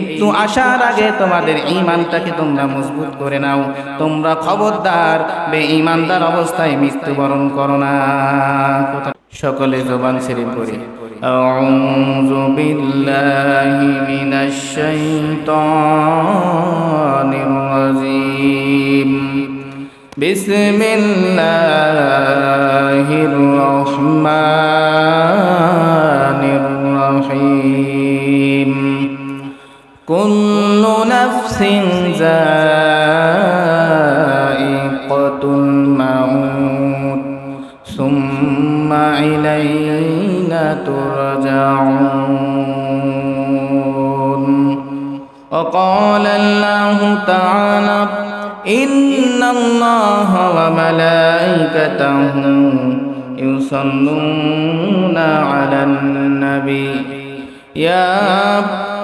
মৃত্যু আসার আগে তোমাদের ইমানটাকে তোমরা মজবুত করে নাও তোমরা খবরদার বে ইমানদার অবস্থায় মৃত্যুবরণ করো না সকলে জবান ছেড়ে পড়ি أعوذ بالله من الشيطان الرجيم بسم الله الرحمن الرحيم كل نفس ذائقة الموت ثم إلينا ترجعون وقال الله تعالى إن الله وملائكته يصلون على النبي يا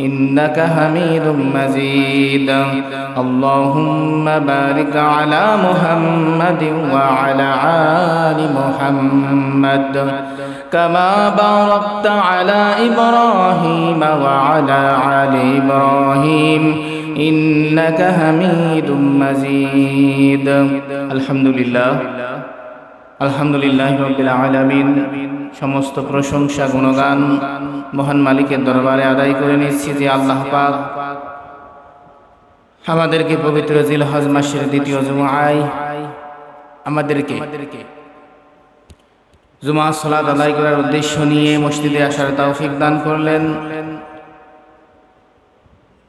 إنك حميد مجيد اللهم بارك على محمد وعلى آل محمد كما باركت على إبراهيم وعلى آل إبراهيم إنك حميد مجيد الحمد لله আলহামদুলিল্লাহ রবিল আলামিন সমস্ত প্রশংসা গুণগান মহান মালিকের দরবারে আদায় করে নিচ্ছি যে আল্লাহ পাক আমাদেরকে পবিত্র জিল হজ মাসের দ্বিতীয় জুমায় আমাদেরকে জুমা সলাদ আদায় করার উদ্দেশ্য নিয়ে মসজিদে আসার তৌফিক দান করলেন।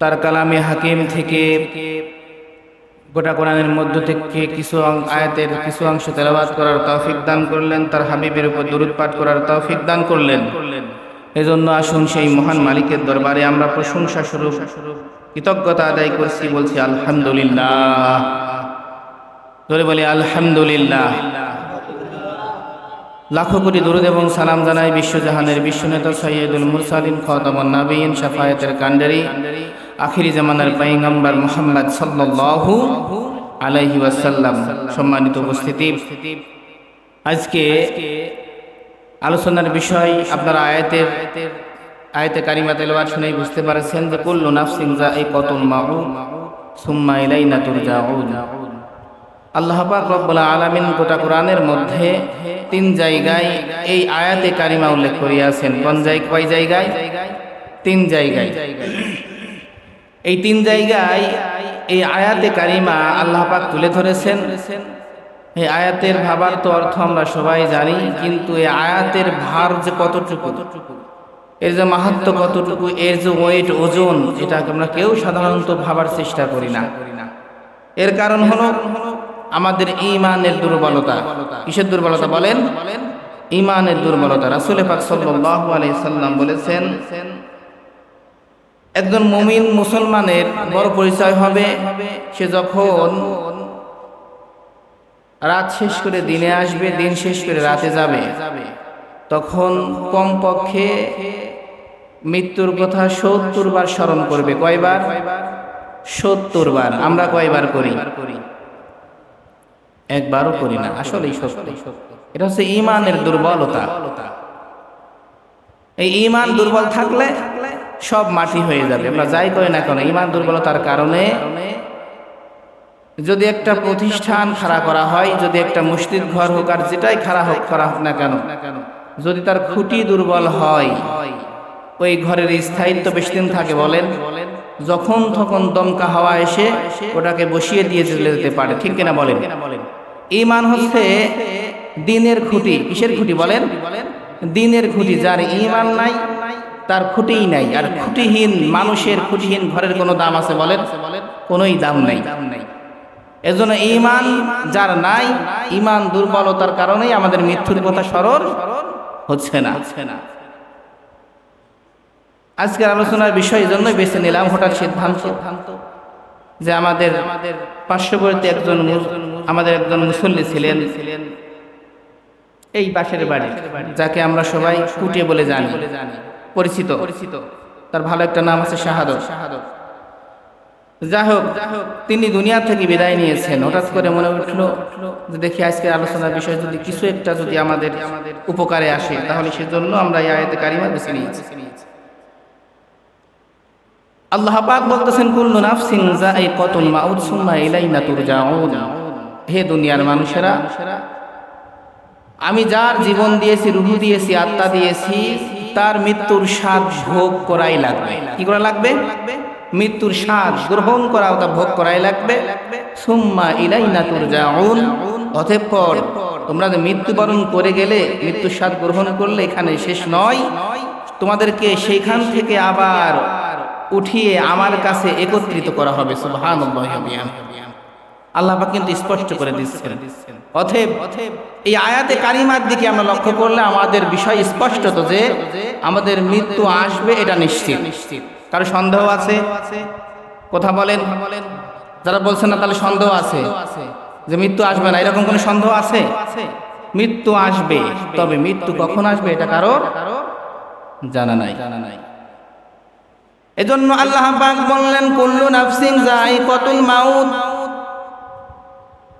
তার কালামে হাকিম থেকে গোটা কোরআনের মধ্য থেকে কিছু আয়াতের কিছু অংশ তেলাবাদ করার তৌফিক দান করলেন। তার হাবিবের উপর পাঠ করার তৌফিক দান করলেন। এজন্য আসুন সেই মহান মালিকের দরবারে আমরা প্রশংসা স্বরূপ কৃতজ্ঞতা আদায় করছি, বলছি আলহামদুলিল্লাহ। বলি আলহামদুলিল্লাহ। লাখো কোটি দরুদ এবং সালাম জানাই বিশ্বজাহানের বিশ্বনেতা সৈয়দুল মুরসালিন, খতমন নাবিন শাফায়াতের কান্ডারি আখিরি জামানার পাইগাম্বার মোহাম্মদ সাল্লাল্লাহু আলাইহি ওয়াসাল্লাম। সম্মানিত উপস্থিতি। আজকে আলোচনার বিষয় আপনারা আয়াতের, আয়াতে কারিমা তেলাওয়াত শুনেই বুঝতে পারেছেন যে কুল্লু নাফসিন যায়িকাতুল মাউত, সুম্মা ইলাইনা তুরজাউন। আল্লাহ পাক রব্বুল আলামিন গোটা কোরআনের মধ্যে তিন জায়গায় এই আয়াতে কারিমা উল্লেখ করিয়াছেন। কোন কয় জায়গায়? তিন জায়গায়। এই তিন জায়গায় এই আয়াতে কারিমা আল্লাহ পাক তুলে ধরেছেন। এই আয়াতের ভাবার তো অর্থ আমরা সবাই জানি, কিন্তু এই আয়াতের ভার যে কতটুকু, এর যে মাহাত্ম কতটুকু, এর যে ওয়েট, ওজন এটা আমরা কেউ সাধারণত ভাবার চেষ্টা করি না। এর কারণ হলো আমাদের ইমানের দুর্বলতা। কিসের দুর্বলতা বলেন? ইমানের দুর্বলতা। রাসুল পাক সাল্লাল্লাহু আলাইহি সাল্লাম বলেছেন, একজন মুমিন মুসলমানের বড় পরিচয় হবে সে যখন রাত শেষ করে দিনে আসবে, দিন শেষ করে রাতে যাবে। তখন কমপক্ষে মৃত্যুর কথা সত্তর বার স্মরণ করবে। কয়বার? সত্তর বার। আমরা কয়বার করি? একবারও করি না। সত্য এটা হচ্ছে ইমানের দুর্বলতা। এই ইমান দুর্বল থাকলে সব মাটি হয়ে যাবে। আমরা যাই করি না কেন, ইমান দুর্বলতার কারণে যদি একটা প্রতিষ্ঠান খাড়া করা হয়, যদি একটা মসজিদ ঘর হোক আর যেটাই খাড়া হোক, করা হোক না কেন, যদি তার খুঁটি দুর্বল হয়, ওই ঘরের স্থায়িত্ব বেশি দিন থাকে বলেন, যখন তখন দমকা হাওয়া এসে ওটাকে বসিয়ে দিয়ে চলে যেতে পারে, ঠিক কিনা বলেন? ইমান হচ্ছে দিনের খুঁটি, কিসের খুঁটি বলেন? দিনের খুঁটি, যার ইমান নাই, তার খুঁটিই নাই, আর খুঁটিহীন মানুষের খুঁটিহীন ঘরের কোনো দাম আছে বলেন? কোনোই দাম নাই। এজন্য ইমান যার নাই ইমান দুর্বলতার কারণেই আমাদের মৃত্যুর কথা স্মরণ হচ্ছে না। আজকের আলোচনার বিষয় জন্যই বেছে নিলাম হঠাৎ সিদ্ধান্ত যে আমাদের আমাদের পার্শ্ববর্তী একজন আমাদের একজন মুসল্লি ছিলেন এই পাশের বাড়ি, যাকে আমরা সবাই কুটে বলে জানি, পরিচিত। পরিচিত তার ভালো একটা নাম আছে শাহাদত শাহাদত। যাই হোক তিনি দুনিয়া থেকে বিদায় নিয়েছেন। হঠাৎ করে মনে উঠল যে দেখি আজকের আলোচনার বিষয় যদি কিছু একটা যদি আমাদের উপকারে আসে, তাহলে সেজন্য আমরা এই আয়াতে কারিমা বেছে নিয়েছি। আল্লাহ পাক বলতেছেন, কুল্লু নাফসিন যায়িকাতুল মাউত সুম্মা ইলাইনা তুরজাউন। হে দুনিয়ার মানুষেরা, আমি যার জীবন দিয়েছি রুহু দিয়েছি, আত্মা দিয়েছি, তার মৃত্যুর স্বাদ ভোগ করাই লাগবে। কি করা লাগবে লাগবে? মৃত্যুর স্বাদ গ্রহণ করা ওটা ভোগ করাই লাগবে। সুম্মা ইলাইনা তুরজাউন। অতঃপর তোমরা যে মৃত্যুবরণ করে গেলে, মৃত্যুর স্বাদ গ্রহণ করলে এখানে শেষ নয়। তোমাদেরকে সেইখান থেকে আবার উঠিয়ে আমার কাছে একত্রিত করা হবে। ওয়া আল্লাহ কিন্তু স্পষ্ট করে দিচ্ছেন। অথেব এই আয়াতে কারিমার দিকে আমরা লক্ষ্য করলে আমাদের বিষয় স্পষ্ট তো যে আমাদের মৃত্যু আসবে এটা নিশ্চিত নিশ্চিত। কারও সন্দেহ আছে? কথা বলেন। যারা বলছেন না, তাহলে সন্দেহ আছে। যে মৃত্যু আসবে না, এরকম কোনো সন্দেহ আছে? মৃত্যু আসবে, তবে মৃত্যু কখন আসবে এটা কারও জানা নাই। জানা নাই এজন্য আল্লাহ পাক বললেন, কুল্লু নাফসিন যায়িকাতুল মাউত।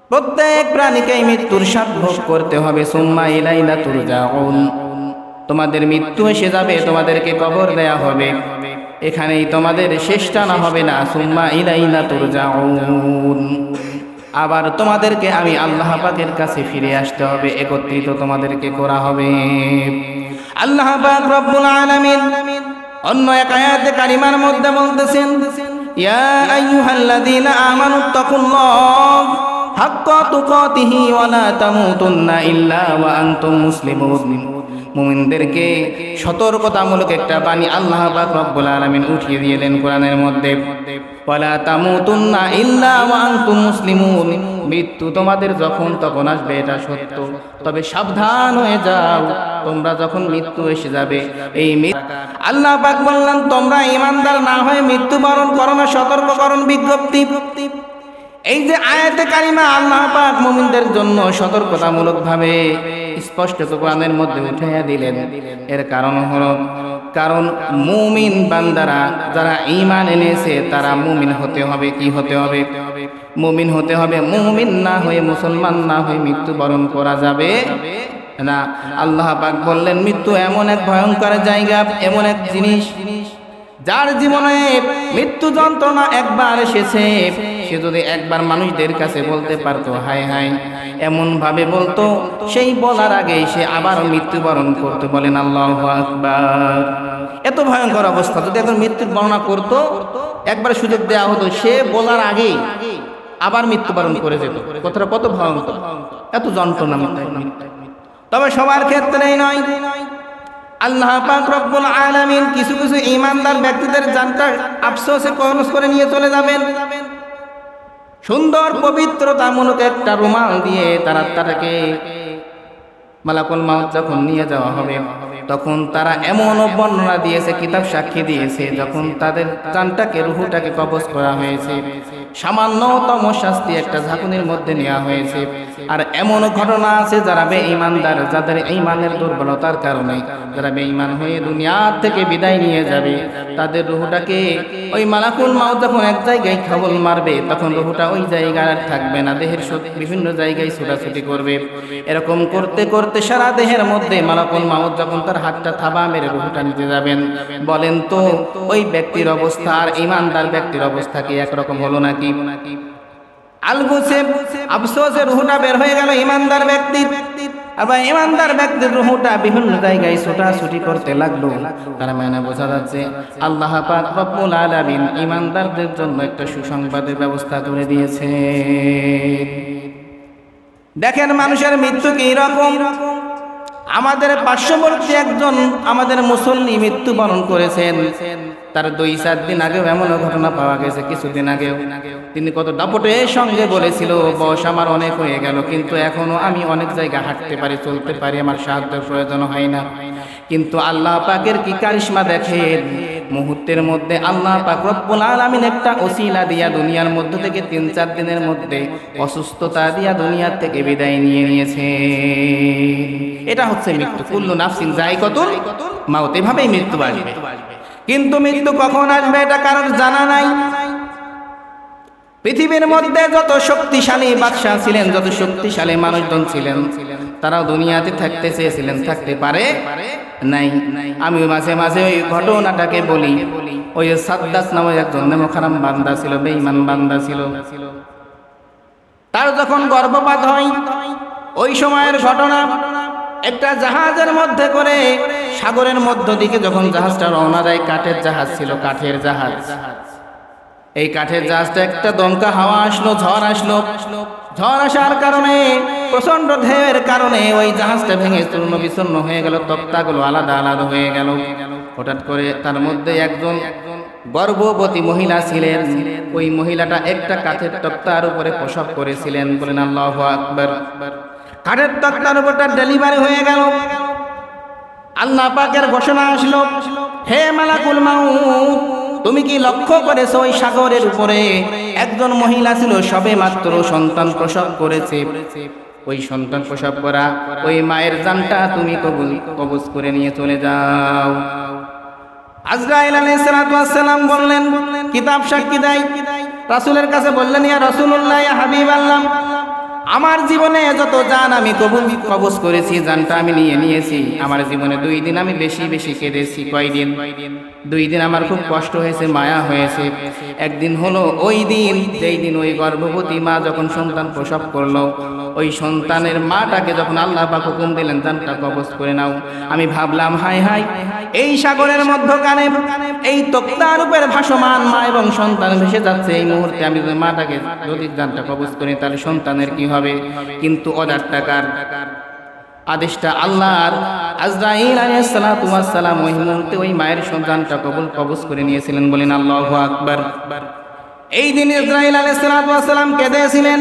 প্রত্যেক প্রাণীকেই মৃত্যুর স্বাদ ভোগ করতে হবে। সুম্মা ইলাইনা তুরজাউন। তোমাদের মৃত্যু এসে যাবে, তোমাদেরকে কবর দেয়া হবে। এখানেই তোমাদের শেষ টানা হবে না, সুম্মা ইলাইনা তুরজাউন। আবার তোমাদেরকে আমি আল্লাহ পাকের কাছে ফিরে আসতে হবে, একত্রিত তোমাদেরকে করা হবে। আল্লাহ পাক রব্বুল আলামিন অন্য এক আয়াতে কারিমার মধ্যে বলতেছেন, ইয়া আইয়ুহাল্লাযীনা আমানুত্তাকুল্লাহ হাক্কা তুকাতিহি ওয়া লা তামুতুন্না ইল্লা ওয়া আনতুম মুসলিমুন। মুমিনদেরকে সতর্কতামূলক একটা বাণী আল্লাহ রব্বুল আলামিন উঠিয়ে দিলেন কোরআনের মধ্যে। মৃত্যু তোমাদের যখন তখন আসবে, এটা সত্য। তবে সাবধান হয়ে যাও, তোমরা যখন মৃত্যু এসে যাবে, এই আল্লাহ পাক বললেন, তোমরা ইমানদার না হয়ে মৃত্যুবরণ করো না সতর্ককরণ বিজ্ঞপ্তি। এই যে আয়াতে কারিমা আল্লাহ পাক মুমিনদের জন্য সতর্কতামূলকভাবে স্পষ্ট কোরআনের মধ্যে উঠাইয়া দিলেন। এর কারণ হলো, কারণ মুমিন বান্দারা যারা ঈমান এনেছে, তারা মুমিন হতে হবে, কি হতে হবে? মুমিন হতে হবে, মুমিন না হয়ে মুসলমান না হয়ে মৃত্যুবরণ করা যাবে না। আল্লাহ পাক বললেন, মৃত্যু এমন এক ভয়ঙ্কর জায়গা, এমন এক জিনিস, যার জীবনে মৃত্যু যন্ত্রণা একবার এসেছে। সে যদি একবার মানুষদের কাছে বলতে পারতো, হায় হায় এমন ভাবে বলতো, সেই বলার আগে সে আবার মৃত্যুবরণ করতে, বলেন, আল্লাহ আকবার। এত ভয়ঙ্কর অবস্থা, যদি একবার মৃত্যুর বর্ণনা করতো, একবার সুযোগ দেওয়া হতো, সে বলার আগেই আবার মৃত্যুবরণ করে যেত। কথাটা কত ভয়ঙ্কর, এত যন্ত্রণা তবে সবার ক্ষেত্রেই নয়। আল্লাহ কিছু কিছু ইমানদার ব্যক্তিদের জানটা আফসোসে কনস করে নিয়ে চলে যাবেন। সুন্দর পবিত্রতা মূলক একটা রুমাল দিয়ে তারা তারাকে মালাকুল মাউত যখন নিয়ে যাওয়া হবে, তখন তারা এমন বর্ণনা দিয়েছে, কিতাব সাক্ষী দিয়েছে, যখন তাদের চানটাকে রুহুটাকে কবজ করা হয়েছে। সামান্যতম শাস্তি একটা ঝাঁকুনির মধ্যে নেওয়া হয়েছে। আর এমন ঘটনা আছে যারা বে ইমানদার যাদের ইমানের দুর্বলতার কারণে। যারা বে ইমান হয়ে দুনিয়া থেকে বিদায় নিয়ে যাবে, তাদের রুহুটাকে ওই মালাকুল মাউত যখন এক জায়গায় খাবল মারবে, তখন রুহুটা ওই জায়গায় আর থাকবে না। দেহের বিভিন্ন জায়গায় ছোটাছুটি করবে। এরকম করতে করতে সারা দেহের মধ্যে মালাকুল মাউত যখন তার হাতটা থাবা মেরে রুহুটা নিতে যাবেন, বলেন তো, ওই ব্যক্তির অবস্থা আর ইমানদার ব্যক্তির অবস্থা কি একরকম হলো নাকি? আলগুছে আফসোসে রুহুটা বের হয়ে গেল ইমানদার ব্যক্তির। আবার ইমানদার ব্যক্তির রুহুটা বিভিন্ন জায়গায় ছোটাছুটি করতে লাগল। তার মানে বোঝা যাচ্ছে আল্লাহ পাক রব্বুল আলামিন ইমানদারদের জন্য একটা সুসংবাদের ব্যবস্থা করে দিয়েছে। দেখেন মানুষের মৃত্যু কি রকম? আমাদের পার্শ্ববর্তী একজন আমাদের মুসল্লি মৃত্যুবরণ করেছেন। তার দুই চার দিন আগেও এমন ঘটনা পাওয়া গেছে, কিছুদিন আগেও। তিনি কত দাপটের সঙ্গে বলেছিল বয়স আমার অনেক হয়ে গেল, কিন্তু এখনও আমি অনেক জায়গা হাঁটতে পারি, চলতে পারি, আমার সাহায্য প্রয়োজন হয় না। কিন্তু আল্লাহ পাকের কি কারিশমা দেখেন? মুহূর্তের মধ্যে আল্লাহ পাক রব্বুল আলামিন একটা ওসিলা দিয়া দুনিয়ার মধ্যে থেকে তিন চার দিনের মধ্যে অসুস্থতা দিয়া দুনিয়ার থেকে বিদায় নিয়ে নিয়েছে। এটা হচ্ছে মৃত্যু। কুল্লু নাফসিন যাই কত মাউত এভাবেই মৃত্যু আসবে। কিন্তু মৃত্যু কখন আসবে এটা কারোর জানা নাই। পৃথিবীর মধ্যে যত শক্তিশালী বাদশাহ ছিলেন, যত শক্তিশালী মানুষজন ছিলেন, তারাও দুনিয়াতে থাকতে চেয়েছিলেন, থাকতে পারে। নাই। আমি মাঝে মাঝে ওই ঘটনাটাকে বলি। ওই সাদ্দাস নামে একজন নেমখারাম বান্দা ছিল, বেঈমান বান্দা ছিল। তার যখন গর্ভপাত হয়, ওই সময়ের ঘটনা একটা জাহাজের মধ্যে করে সাগরের মধ্য দিকে যখন জাহাজটা রওনা দেয়, কাঠের জাহাজ ছিল, কাঠের জাহাজ। এই কাঠের জাহাজটা একটা দমকা হাওয়া আসলো, ঝড় আসলো। ঝড় আসার কারণে প্রচণ্ড ঢেউয়ের কারণে ওই জাহাজটা ভেঙে চূর্ণ বিচূর্ণ হয়ে গেল, তক্তাগুলো আলাদা আলাদা হয়ে গেল। হঠাৎ করে তার মধ্যে একজন গর্ভবতী মহিলা ছিলেন। ওই মহিলাটা একটা কাঠের তক্তার উপরে প্রসব করেছিলেন। বলেন, আল্লাহ আকবর। কাঠের তক্তার উপর তার ডেলিভারি হয়ে গেল। আল্লাহ পাকের ঘোষণা আসলো, হে মালাকুল মাউত তুমি কি লক্ষ্য করেছ ওই সাগরের উপরে? একজন মহিলা ছিল, সবে মাত্র সন্তান প্রসব করেছে। ওই সন্তান প্রসব করা, ওই মায়ের জানটা তুমি কবুল, কবজ করে নিয়ে চলে যাও। আজরাইল বললেন, কিতাব সাক্ষী দেয়? রাসূলের কাছে বললেন, ইয়া রাসূলুল্লাহ হাবিব হাবিবাল্লাহ। আমার জীবনে যত জান আমি কবুল কবজ করেছি, জানটা আমি নিয়ে নিয়েছি। আমার জীবনে দুই দিন আমি বেশি বেশি কেঁদেছি। কয়দিন? দুই দিন আমার খুব কষ্ট হয়েছে, মায়া হয়েছে। একদিন হলো ওই দিন, যেই দিন ওই গর্ভবতী মা যখন সন্তান প্রসব করল, ওই সন্তানের মাটাকে যখন আল্লাহ পাক হুকুম দিলেন, জানটা কবজ করে নাও। আমি ভাবলাম হাই হাই এই সাগরের মধ্যখানে এই তক্তার উপর ভাসমান মা এবং সন্তান ভেসে যাচ্ছে। এই মুহূর্তে আমি মাটাকে যদি জানটা কবজ করি, তাহলে সন্তানের কি হবে, কিন্তু অদার টাকার আদেশটা আল্লাহর। আজরাইল আলাইহিস সালাতু ওয়াস সালাম ওই মুহূর্তে ওই মায়ের সন্তানটা কবুল কবজ করে নিয়েছিলেন বলেন আল্লাহু আকবার। এই দিন ইসরাইল আলাইহিস সালাতু ওয়াস সালাম কেঁদেছিলেন।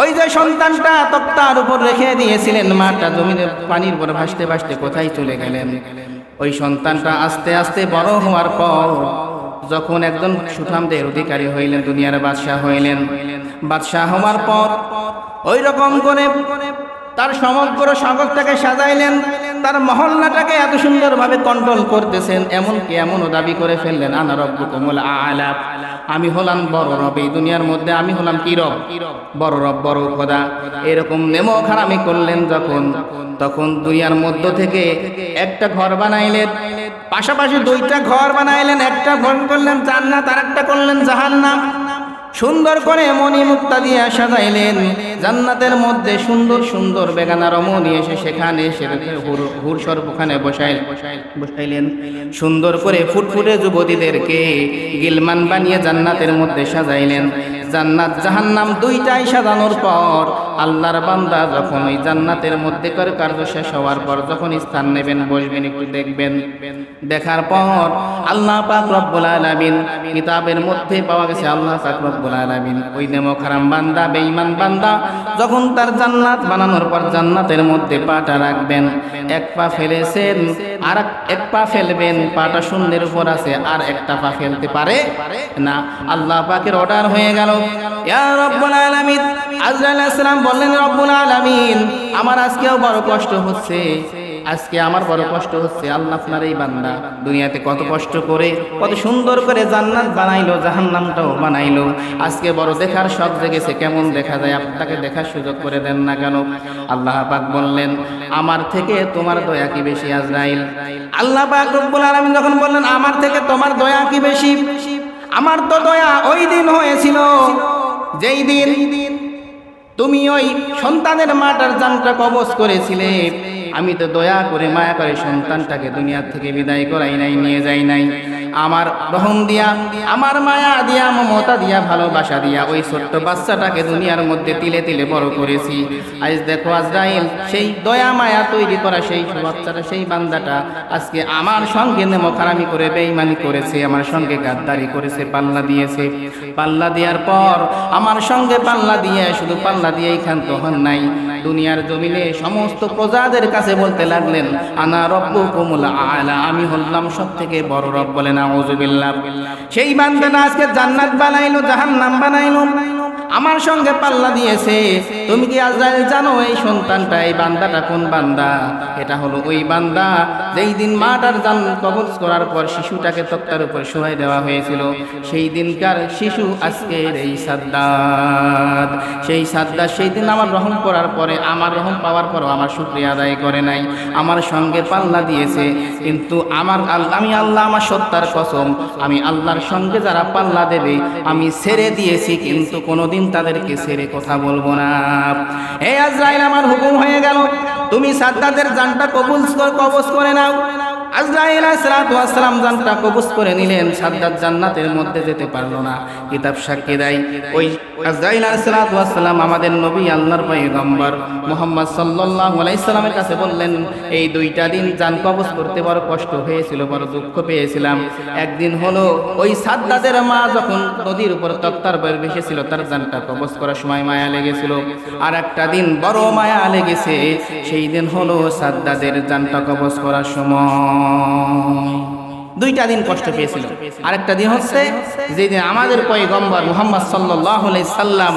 ওই যে সন্তানটা তক্তার উপর রেখে দিয়েছিলেন, মাটা জমিনে পানির উপর ভাসতে ভাসতে কোথায় চলে গেলেন? ওই সন্তানটা আস্তে আস্তে বড় হওয়ার পর যখন একজন সুঠামদের অধিকারী হইলেন, দুনিয়ার বাদশাহ হইলেন বাদশাহ হওয়ার পর ওই রকম করে তার সমগ্র সাগরটাকে সাজাইলেন, তার মহল্লাটাকে এত সুন্দরভাবে কন্ট্রোল করতেছেন, এমনকি এমনও দাবি করে ফেললেন, আনা রব্বুকুমুল আলা আমি হলাম বড় রব এই দুনিয়ার মধ্যে, আমি হলাম কি রব? বড় রব, বড় খোদা। এরকম নেমো খারামি করলেন যখন, তখন দুনিয়ার মধ্য থেকে একটা ঘর বানাইলেন, পাশাপাশি দুইটা ঘর বানাইলেন, একটা ঘর করলেন জান্নাত আর একটা করলেন জাহান্নাম। সুন্দর করে মনি মুক্তা দিয়ে সাজাইলেন। জান্নাতের মধ্যে সুন্দর সুন্দর বেগানা রমণী এসে সেখানে হুর সর্বখানে বসাইল, বসাইলেন। সুন্দর করে ফুটফুটে যুবতীদেরকে গিলমান বানিয়ে জান্নাতের মধ্যে সাজাইলেন। জান্নাত জাহান্নাম দুইটাই সাজানোর পর আল্লাহর বান্দা যখন ওই জান্নাতের মধ্যে করে কার্য শেষ হওয়ার পর যখন স্থান নেবেন, বসবেন, একটু দেখবেন। দেখার পর আল্লাহ পাক রব্বুল আলামিন কিতাবের মধ্যে পাওয়া গেছে আল্লাহ পাক রব্বুল আলামিন। ওই নেমো খারাম বান্দা, বেঈমান বান্দা যখন তার জান্নাত বানানোর পর জান্নাতের মধ্যে পাটা রাখবেন, এক পা ফেলেছেন, আর এক পা ফেলবেন, পাটা শূন্যের উপর আছে, আর একটা পা ফেলতে পারে না। আল্লাহ পাকের অর্ডার হয়ে গেল। ইয়া রব্বুল আলামিন আজরাইল বললেন, রব্বুল আলামিন, আমার আজকেও বড় কষ্ট হচ্ছে। আজকে আমার বড় কষ্ট হচ্ছে। আল্লাহ আপনার এই বান্দা দুনিয়াতে কত কষ্ট করে, কত সুন্দর করে জান্নাত বানাইলো, জাহান্নামটাও বানাইলো। আজকে বড় দেখার সব জেগেছে। কেমন দেখা যায়? আপনাকে দেখার সুযোগ করে দেন না কেন? আল্লাহ পাক বললেন, আমার থেকে তোমার দয়া কি বেশি, আজরাইল? আল্লাহ পাক রব্বুল আলামিন যখন বললেন, আমার থেকে তোমার দয়া কি বেশি? আমার তো দয়া ওই দিন হয়েছিল, যেই দিন তুমি ওই সন্তানের মাটার যানটা কবজ করেছিলে। আমি তো দয়া করে মায়া করে সন্তানটাকে দুনিয়ার থেকে বিদায় করাই নাই, নিয়ে যাই নাই। আমার রহম দিয়া, আমার মায়া দিয়া, মমতা দিয়া, ভালোবাসা দিয়া ওই ছোট্ট বাচ্চাটাকে দুনিয়ার মধ্যে তিলে তিলে বড় করেছি। আজ দেখো আজরাইল, সেই দয়া মায়া তৈরি করা সেই বাচ্চাটা সেই বান্দাটা আজকে আমার সঙ্গে নেমখারামি করে বেইমানি করেছে, আমার সঙ্গে গাদ্দারি করেছে, পাল্লা দিয়েছে। পাল্লা দেওয়ার পর আমার সঙ্গে পাল্লা দিয়ে, শুধু পাল্লা দিয়েই ক্ষান্ত হন নাই। দুনিয়ার জমিনে সমস্ত প্রজাদের কাছে বলতে লাগলেন, আনা রব্ব কোমল আলা আমি হলাম সব থেকে বড় রব বলেন আউজুবিল্লাহ সেই বান্ধবেন আজকে জান্নাত বানাইলো, জাহান্নাম বানাইলো। আমার সঙ্গে পাল্লা দিয়েছে। তুমি কি আজরাইল জানো এই সন্তানটা, এই বান্দাটা কোন বান্দা? এটা হলো ওই বান্দা, যেই দিন মাটার জান কবজ করার পর শিশুটাকে তক্তার উপর শোয়াই দেওয়া হয়েছিল, সেই দিনকার শিশু আজকের এই সাদ্দাত। সেই সাদ্দাত সেই দিন আমার রহম করার পরে, আমার রহম পাওয়ার পরও আমার শুক্রিয়া আদায় করে নাই। আমার সঙ্গে পাল্লা দিয়েছে, কিন্তু আমার আমি আল্লাহ আমার সত্তার কসম, আমি আল্লাহর সঙ্গে যারা পাল্লা দেবে, আমি ছেড়ে দিয়েছি, কিন্তু কোনোদিন তাদেরকে সেরে কথা বলব না। হে আজরাইল, আমার হুকুম হয়ে গেল। তুমি সাদ্দাদের জানটা কবুল কবজ করে নাও। আজরাইল আসসালাম জানটা কবুজ করে নিলেন সাদ্দাত জান্নাতের মধ্যে যেতে পারল না। কিতাব সাক্ষী দেয়, ওই আজরাইল আসসালাম আমাদের নবী, আল্লাহর পয়গম্বর মোহাম্মদ সাল্লাল্লাহু আলাইহি কাছে বললেন, এই দুইটা দিন জান কবজ করতে বড় কষ্ট হয়েছিল, বড় দুঃখ পেয়েছিলাম। একদিন হলো ওই সাদ্দাদের মা যখন নদীর উপর তক্তার বয়ের ভেসেছিল, তার জানটা কবজ করার সময় মায়া লেগেছিল। আর একটা দিন বড় মায়া লেগেছে, সেই দিন হলো সাদ্দাদের জানটা কবজ করার সময়। দুইটা দিন কষ্ট পেয়েছিল। আরেকটা দিন হচ্ছে যেদিন আমাদের পয়গম্বর মুহাম্মদ সাল্লাহ সাল্লাম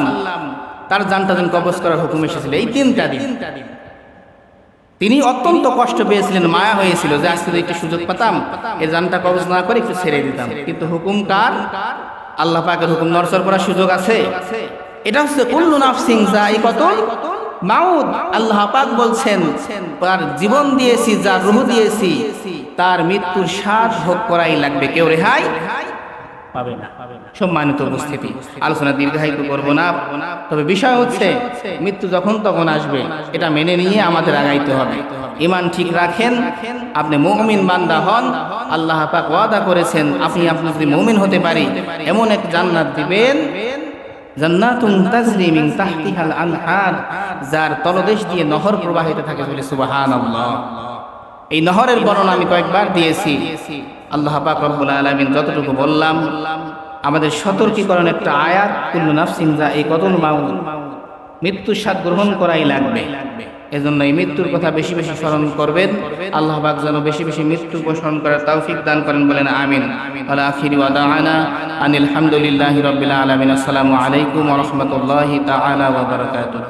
তার জানটা দিন কবজ করার হুকুম এসেছিল। এই তিনটা দিন। তিনি অত্যন্ত কষ্ট পেয়েছিলেন মায়া হয়েছিল যে আজকে একটু সুযোগ পেতাম এই জানটা কবজ না করে একটু ছেড়ে দিতাম। কিন্তু হুকুম কার? আল্লাহ পাকের হুকুম নরসর করার সুযোগ আছে। এটা হচ্ছে কুল্লু নাফসিং যা এই কত মাউদ আল্লাহ পাক বলছেন তার জীবন দিয়েছি যা রুহ দিয়েছি। তার মৃত্যুর স্বাদ ভোগ করাই লাগবে। কেউ রেহাই? পাবে না। সম্মানিত উপস্থিতি। আলোচনা দীর্ঘায়িত করব না। তবে বিষয় হচ্ছে, মৃত্যু যখন তখন আসবে, এটা মেনে নিয়ে আমাদের আগাইতে হবে। ইমান ঠিক রাখেন। আপনি মুমিন বান্দা হন। আল্লাহ পাক ওয়াদা করেছেন, আপনি আপনি যদি মুমিন হতে পারি, এমন এক জান্নাত দিবেন যার তলদেশ দিয়ে নহর প্রবাহিত থাকে বলে সুবহানাল্লাহ। এই নহরের বর্ণনা আমি কয়েকবার দিয়েছি। আল্লাহ পাক রব্বুল আলামিন যতটুকু বললাম, আমাদের সতর্কীকরণ একটা আয়াত, কুল্লু নাফসিন যা এই কতল মাউত মৃত্যুর স্বাদ গ্রহণ করাই লাগবে। এজন্য এই মৃত্যুর কথা বেশি বেশি স্মরণ করবেন। আল্লাহ পাক যেন বেশি বেশি মৃত্যু স্মরণ করার তৌফিক দান করেন বলেন, আমিন। ওয়ালা আখিরি ওয়া দাআনা আনিল হামদুলিল্লাহি রাব্বিল আলামিন। আসসালামু আলাইকুম ওয়া রাহমাতুল্লাহি তাআলা ওয়া বারাকাতুহু।